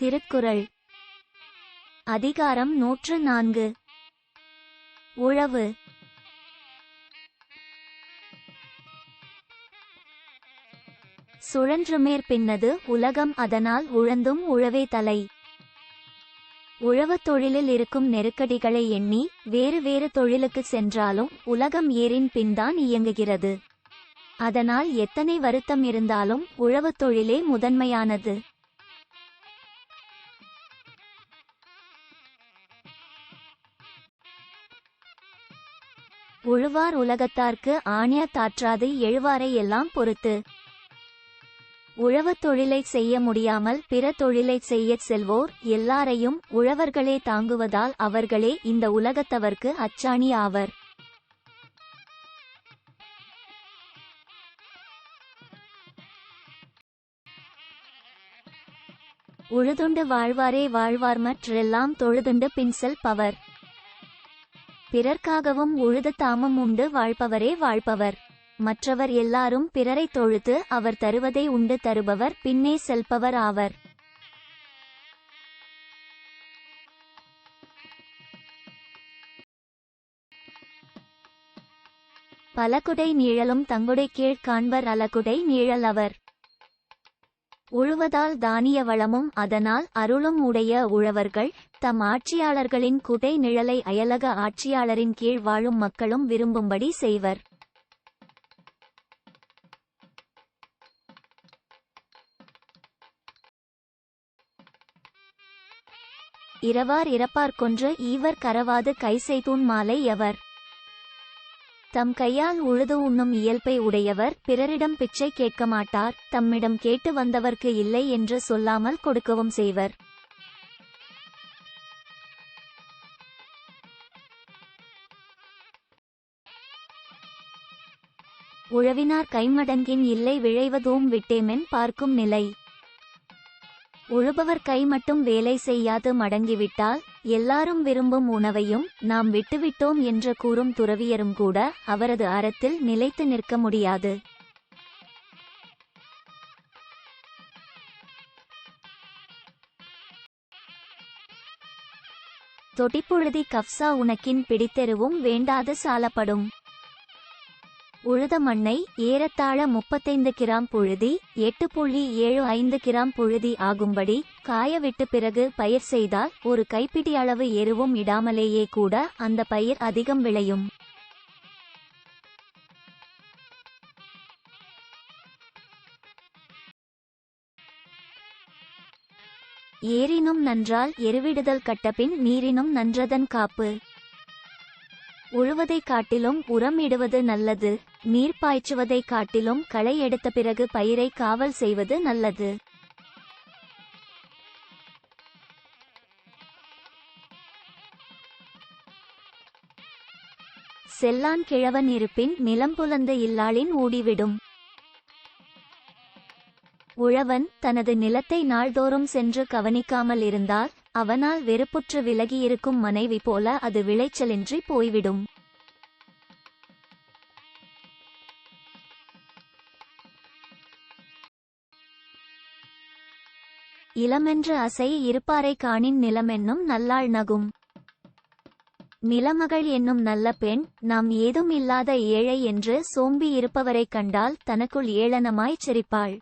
திருக்குறள். அதிகாரம் நூற்று நான்கு உழவு. சுழன்றுமேற் பின்னது உலகம் அதனால் உழந்தும் உழவே தலை. உழவுத் தொழிலில் இருக்கும் நெருக்கடிகளை எண்ணி வேறு வேறு தொழிலுக்கு சென்றாலும் உலகம் ஏறின் பின்தான் இயங்குகிறது. அதனால் எத்தனை வருத்தம் இருந்தாலும் உழவுத் தொழிலே முதன்மையானது. உழுவார் உலகத்தார்க்கு ஆணிய தாற்றாது எழுவாரை எல்லாம் பொறுத்து. உழவுத் தொழிலை செய்ய முடியாமல் பிற தொழிலை செய்யச் செல்வோர் எல்லாரையும் உழவர்களே தாங்குவதால் அவர்களே இந்த உலகத்தவர்க்கு அச்சாணி ஆவர். உழுதுண்டு வாழ்வாரே வாழ்வார் மற்றெல்லாம் தொழுதுண்டு பின்சல் பவர் பிறர்க்காகவும் உழுது தாமம் உண்டு வாழ்பவரே வாழ்பவர். மற்றவர் எல்லாரும் பிறரை தொழுத்து அவர் தருவதை உண்டு தருபவர் பின்னே செல்பவர் ஆவர். பலகுடை நீழலும் தங்குடை கீழ் காண்பர் அலகுடை நீழல் அவர் உழுவதால் தானிய வளமும் அதனால் அருளும் உடைய உழவர்கள் தம் ஆட்சியாளர்களின் குடை நிழலை அயலக ஆட்சியாளரின் கீழ் வாழும் மக்களும் விரும்பும்படி செய்வர். இரவார் இறப்பார் கொன்று ஈவர் கரவாது கை செய்தூன் மாலை எவர். தம் கையால் உழுது உண்ணும் இயல்பை உடையவர் பிறரிடம் பிச்சை கேட்க மாட்டார் தம்மிடம் கேட்டு வந்தவர்க்கு இல்லை என்று சொல்லாமல் கொடுக்கவும் செய்வர். உழவினார் கைமடங்கின் இல்லை விழைவதூம் விட்டேமென் பார்க்கும் நிலை. உழுபவர் கை மட்டும் வேலை செய்யாது மடங்கிவிட்டால் எல்லாரும் விரும்பும் உணவையும் நாம் விட்டுவிட்டோம் என்று கூறும் துறவியரும் கூட அவரது அறத்தில் நிலைத்து நிற்க முடியாது. தொட்டிப்புழுதி கப்சா உனக்கின் பிடித்தெருவும் வேண்டாது சாலப்படும். உழுத மண்ணை ஏறத்தாழ முப்பத்தைந்து கிராம் புழுதி எட்டு புள்ளி ஏழு ஐந்து கிராம் புழுதி ஆகும்படி காயவிட்டு பிறகு பயிர் செய்தால் ஒரு கைப்பிடி அளவு எருவும் இடாமலேயே கூட அந்த பயிர் அதிகம் விளையும். ஏரினும் நன்றால் எருவிடுதல் கட்டபின் நீரினும் நன்றதன் காப்பு. உழுவதைக் காட்டிலும் உரம் இடுவது நல்லது நீர் பாய்ச்சுவதைக் காட்டிலும் களை எடுத்த பிறகு பயிரை காவல் செய்வது நல்லது. செல்லான் கிழவன் இருப்பின் நிலம் புலந்து இல்லாளின் ஊடிவிடும். உழவன் தனது நிலத்தை நாள்தோறும் சென்று கவனிக்காமல் இருந்தால் அவனால் வெறுப்புற்று விலகியிருக்கும் மனைவி போல அது விளைச்சலின்றி போய்விடும். இளமென்று அசை இருப்பாரை காணின் நிலமென்னும் நல்லாள் நகும். நிலமகள் என்னும் நல்ல பெண் நாம் ஏதும் இல்லாத ஏழை என்று சோம்பி இருப்பவரைக் கண்டால் தனக்குள் ஏளனமாய்ச் சிரிப்பாள்.